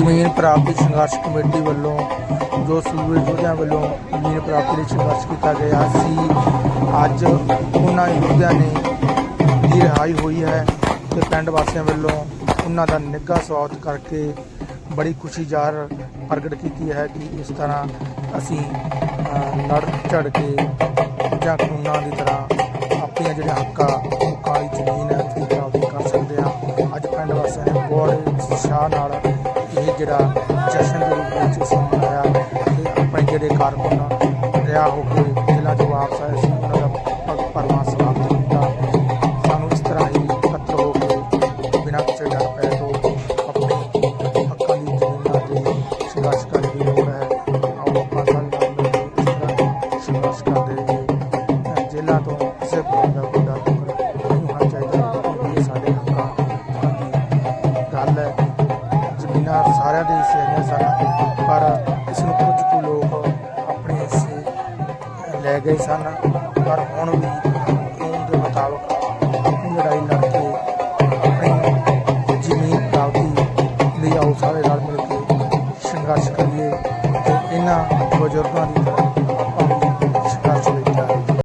ਜ਼ਮੀਨ ਪ੍ਰਾਪਤੀ ਸੰਘਰਸ਼ ਕਮੇਟੀ ਵੱਲੋਂ ਜੋ ਸੂਬੇ ਯੋਧਿਆਂ ਵੱਲੋਂ ਜ਼ਮੀਨ ਪ੍ਰਾਪਤੀ ਲਈ ਸੰਘਰਸ਼ ਕੀਤਾ ਗਿਆ ਸੀ, ਅੱਜ ਉਹਨਾਂ ਯੋਧਿਆਂ ਨੇ ਦੀ ਰਿਹਾਈ ਹੋਈ ਹੈ ਤੇ ਪਿੰਡ ਵਾਸੀਆਂ ਵੱਲੋਂ ਉਹਨਾਂ ਦਾ ਨਿੱਘਾ ਸਵਾਗਤ ਕਰਕੇ ਬੜੀ ਖੁਸ਼ੀ ਜ਼ਾਹਰ ਪ੍ਰਗਟ ਕੀਤੀ ਹੈ ਕਿ ਇਸ ਤਰ੍ਹਾਂ ਅਸੀਂ ਲੜ ਝੜ ਕੇ ਜਾਂ ਕਾਨੂੰਨਾਂ ਦੀ ਤਰ੍ਹਾਂ ਆਪਣੀਆਂ ਜਿਹੜੇ ਹੱਕਾਂ ਹੱਕਾਂ ਵਾਲੀ ਜ਼ਮੀਨ ਹੈ ਤੇ ਪ੍ਰਾਪਤ ਕਰ ਸਕਦੇ ਹਾਂ। ਅੱਜ ਪਿੰਡ ਵਾਸੀਆਂ ਨੇ ਬੜੇ ਉਤਸ਼ਾਹ ਨਾਲ ਇਹ ਜਿਹੜਾ ਜਸ਼ਨ ਦੇ ਰੂਪ ਵਿੱਚ ਇਸ ਮਨਾਇਆ ਤੇ ਆਪਣੇ ਜਿਹੜੇ ਕਾਰਕੁਨ ਰਿਹਾ ਹੋ ਕੇ ਜ਼ਿਲ੍ਹਾ ਤੋਂ ਵਾਪਸ ਆਏ ਸੀ, ਉਹਨਾਂ ਦਾ ਭਗ ਪਰਮਾ ਸਵਾਗਤ ਕੀਤਾ। ਸਾਨੂੰ ਇਸ ਤਰ੍ਹਾਂ ਹੀ ਇਕੱਤਰ ਹੋ ਕੇ ਬਿਨਾਂ ਕਿਸੇ ਡਰ ਪੈ ਤੋਂ ਆਪਣੇ ਹੱਕਾਂ ਦੀ ਜ਼ਮੀਨਾਂ ਦੇ ਸਾਰਿਆਂ ਦੇ ਹਿੱਸੇ ਨੇ ਸਨ ਪਰ ਇਸ ਨੂੰ ਕੁਝ ਕੁ ਲੋਕ ਆਪਣੇ ਹਿੱਸੇ ਲੈ ਗਏ ਸਨ। ਪਰ ਹੁਣ ਵੀ ਕਾਨੂੰਨ ਦੇ ਮੁਤਾਬਕ ਆਪਣੀ ਲੜਾਈ ਲੜ ਕੇ ਆਪਣੀ ਜ਼ਮੀਨ ਪ੍ਰਾਪਤੀ ਲਈ ਆਓ ਸਾਰੇ ਰਲ ਮਿਲ ਕੇ ਸੰਘਰਸ਼ ਕਰੀਏ ਤੇ ਇਹਨਾਂ ਬਜ਼ੁਰਗਾਂ ਦੀ